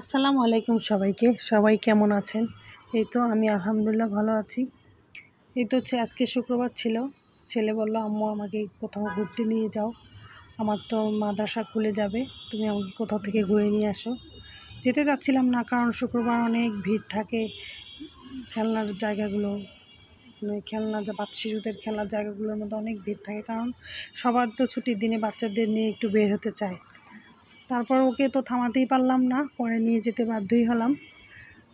আসসালামু আলাইকুম সবাইকে। সবাই কেমন আছেন? এই তো আমি আলহামদুলিল্লাহ ভালো আছি। এই তো হচ্ছে আজকে শুক্রবার ছিল। ছেলে বলল, আম্মু, আমাকে কোথাও ঘুরতে নিয়ে যাও। আমার তো মাদ্রাসা খুলে যাবে। তুমি আমাকে কোথাও থেকে ঘুরে নিয়ে আসো। যেতে চাচ্ছিলাম না, কারণ শুক্রবার অনেক ভিড় থাকে। খেলনার জায়গাগুলো মানে খেলনা যা, বাচ্চা, শিশুদের খেলার জায়গাগুলোর মধ্যে অনেক ভিড় থাকে। কারণ সবার তো ছুটির দিনে বাচ্চাদের নিয়ে একটু বের হতে চায়। তারপর ওকে তো থামাতেই পারলাম না, পরে নিয়ে যেতে বাধ্যই হলাম।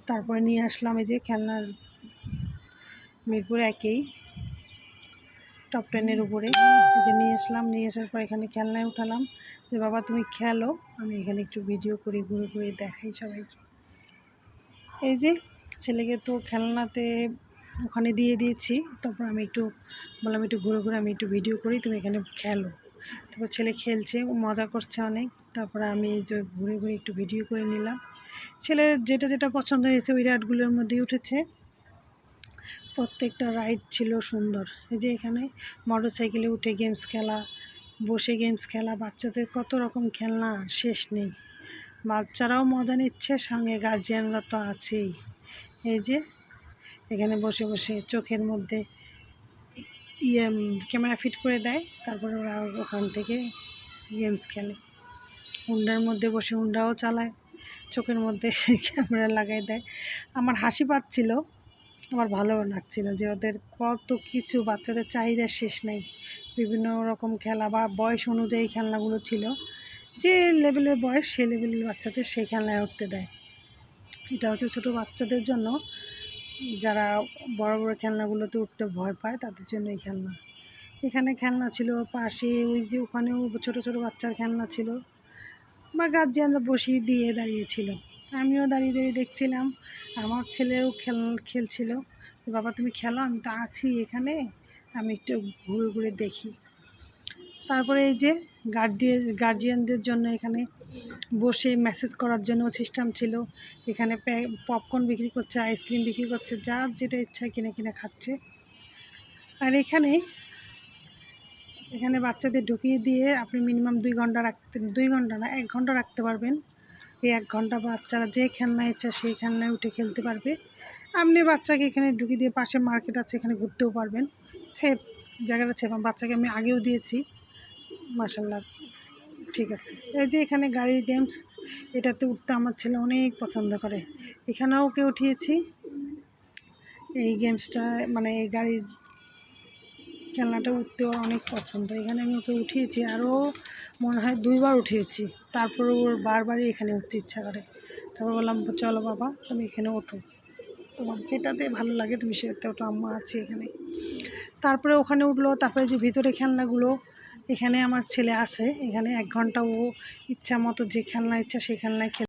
তারপরে নিয়ে আসলাম এই যে খেলনার মিরপুর একেই, টপ টেনের উপরে। যে নিয়ে আসলাম, নিয়ে আসার পর এখানে খেলনায় উঠালাম যে, বাবা, তুমি খেলো, আমি এখানে একটু ভিডিও করি, ঘুরে ঘুরে দেখাই সবাইকে। এই যে ছেলেকে তো খেলনাতে ওখানে দিয়ে দিয়েছি, তারপর আমি একটু বললাম, একটু ঘুরে ঘুরে আমি একটু ভিডিও করি, তুমি এখানে খেলো। তারপর ছেলে খেলছে মজা করছে অনেক। তারপরে আমি এই যে ঘুরে ঘুরে একটু ভিডিও করে নিলাম। ছেলে যেটা যেটা পছন্দ হয়েছে ওই রাইডগুলোর মধ্যেই উঠেছে। প্রত্যেকটা রাইড ছিল সুন্দর। এই যে এখানে মোটর সাইকেলে উঠে গেমস খেলা, বসে গেমস খেলা, বাচ্চাদের কত রকম খেলনা, শেষ নেই। বাচ্চারাও মজা নিচ্ছে, সঙ্গে গার্জিয়ানরা তো আছেই। এই যে এখানে বসে বসে চোখের মধ্যে ইয়ে ক্যামেরা ফিট করে দেয়। তারপরে ওরা ওখান থেকে গেমস খেলে। হুন্ডার মধ্যে বসে হুন্ডাও চালায়, চোখের মধ্যে ক্যামেরা লাগাই দেয়। আমার হাসি পাচ্ছিল, আমার ভালো লাগছিল যে ওদের কত কিছু বাচ্চাদের চাহিদা শেষ নেই। বিভিন্ন রকম খেলা বা বয়স অনুযায়ী খেলনাগুলো ছিল। যে লেভেলের বয়স সে লেভেলের বাচ্চাদের সেই খেলনায় উঠতে দেয়। এটা হচ্ছে ছোটো বাচ্চাদের জন্য যারা বড় বড় খেলনাগুলোতে উঠতে ভয় পায় তাদের জন্য এই খেলনা। এখানে খেলনা ছিল পাশে, ওই যে ওখানেও ছোট ছোট বাচ্চার খেলনা ছিল। বা গার্জিয়ানরা বসিয়ে দিয়ে দাঁড়িয়েছিল আমিও দাঁড়িয়ে দাঁড়িয়ে দেখছিলাম। আমার ছেলেও খেল, খেলছিল। বাবা, তুমি খেলো, আমি তো আছি এখানে। আমি একটু ঘুরে ঘুরে দেখি। তারপরে এই যে গার্ডিয়ে গার্জিয়ানদের জন্য এখানে বসে মেসেজ করার জন্য সিস্টেম ছিল। এখানে পপকর্ন বিক্রি করছে আইসক্রিম বিক্রি করছে যার যেটা ইচ্ছা কিনে কিনে খাচ্ছে। আর এখানে এখানে বাচ্চাদের ঢুকিয়ে দিয়ে আপনি মিনিমাম দুই ঘণ্টা রাখতে, দুই ঘণ্টা না, এক ঘণ্টা রাখতে পারবেন। এই এক ঘণ্টা বাচ্চারা যে খেলনা ইচ্ছা সেই খেলনায় উঠে খেলতে পারবে। আপনি বাচ্চাকে এখানে ঢুকিয়ে দিয়ে পাশে মার্কেট আছে, এখানে ঘুরতেও পারবেন। সেফ জায়গাটা সেফ বাচ্চাকে আমি আগেও দিয়েছি। মাসাল্লাহ ঠিক আছে। এই যে এখানে গাড়ির গেমস এটাতে উঠতে আমার ছেলে অনেক পছন্দ করে। এখানেও ওকে উঠিয়েছি? এই গেমসটা মানে এই গাড়ির খেলনাটা উঠতে ওর অনেক পছন্দ। এখানে আমি ওকে উঠিয়েছি, আরও মনে হয় দুইবার উঠিয়েছি। তারপর ওর বারবারই এখানে উঠতে ইচ্ছা করে। তারপর বললাম, চলো বাবা, তুমি এখানে ওঠো। তোমার যেটাতে ভালো লাগে তুমি সেটাতে ওটা আম্মা আছে এখানে। তারপরে ওখানে উঠল, তারপরে যে ভিতরে খেলনাগুলো, এখানে আমার ছেলে আছে, এখানে এক ঘণ্টা ও ইচ্ছা মতো যে খেলনা ইচ্ছা সেই খেলনায়